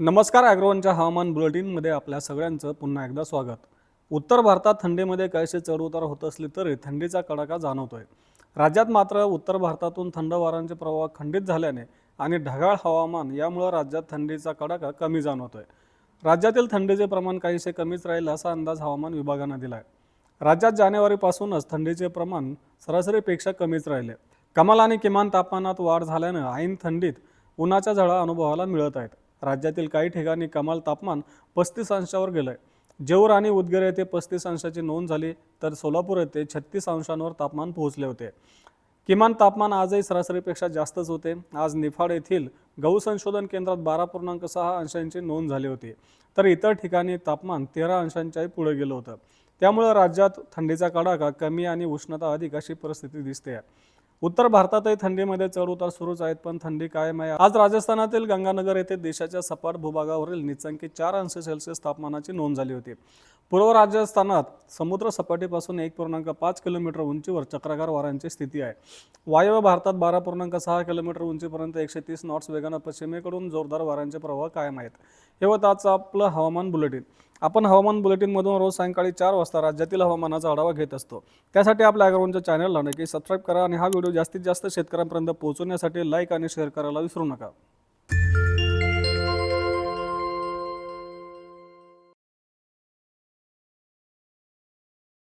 नमस्कार ॲग्रोवनच्या हवामान बुलेटिनमध्ये आपल्या सगळ्यांचं पुन्हा एकदा स्वागत. उत्तर भारतात थंडीमध्ये काहीसे चढउतार होत असले तरी थंडीचा कडाका जाणवतोय. राज्यात मात्र उत्तर भारतातून थंड वाऱ्यांचे प्रवाह खंडित झाल्याने आणि ढगाळ हवामान यामुळं राज्यात थंडीचा कडाका कमी जाणवतोय. राज्यातील थंडीचे प्रमाण काहीसे कमीच राहील असा अंदाज हवामान विभागानं दिला आहे राज्यात जानेवारीपासूनच थंडीचे प्रमाण सरासरीपेक्षा कमीच राहिले. कमाल आणि किमान तापमानात वाढ झाल्यानं ऐन थंडीत उन्हाच्या झळा अनुभवाला मिळत आहेत. राज्यातील काही ठिकाणी कमाल तापमान पस्तीस अंशावर गेलं आहे जेऊर आणि उदगीर येथे पस्तीस अंशाची नोंद झाली तर सोलापूर येथे छत्तीस अंशांवर तापमान पोहोचले होते. किमान तापमान आजही सरासरीपेक्षा जास्तच होते. आज निफाड येथील गहू संशोधन केंद्रात बारा पूर्णांक सहा अंशांची नोंद झाली होती. तर इतर ठिकाणी तापमान तेरा अंशांच्याही पुढे गेलं होतं. त्यामुळं राज्यात थंडीचा कडाका कमी आणि उष्णता अधिक अशी परिस्थिती दिसते. उत्तर भारतातही थंडीमध्ये चढउतार सुरूच आहेत पण थंडी कायम आहे. आज राजस्थानातील गंगानगर येथे देशाच्या सपाट भूभागावरील निचंकी चार अंश सेल्सिअस तापमानाची नोंद झाली होती. पूर्व राजस्थानात समुद्र सपाटीपासून एक पूर्णांक पाच किलोमीटर उंचीवर चक्राकार वाऱ्यांची स्थिती आहे. वायव्य भारतात बारा पूर्णांक सहा किलोमीटर उंचीपर्यंत एकशे तीस नॉट्स वेगानं पश्चिमेकडून जोरदार वाऱ्यांचे प्रवाह कायम आहेत. हे होतं आजचं आपलं हवामान बुलेटिन. आपण हवामान बुलेटिनमधून रोज सायंकाळी चार वाजता राज्यातील हवामानाचा आढावा घेत असतो. त्यासाठी आपल्या अग्रवनच्या चॅनलला नक्की सबस्क्राईब करा आणि हा व्हिडिओ जास्तीत जास्त शेतकऱ्यांपर्यंत पोहोचवण्यासाठी लाईक आणि शेअर करायला विसरू नका.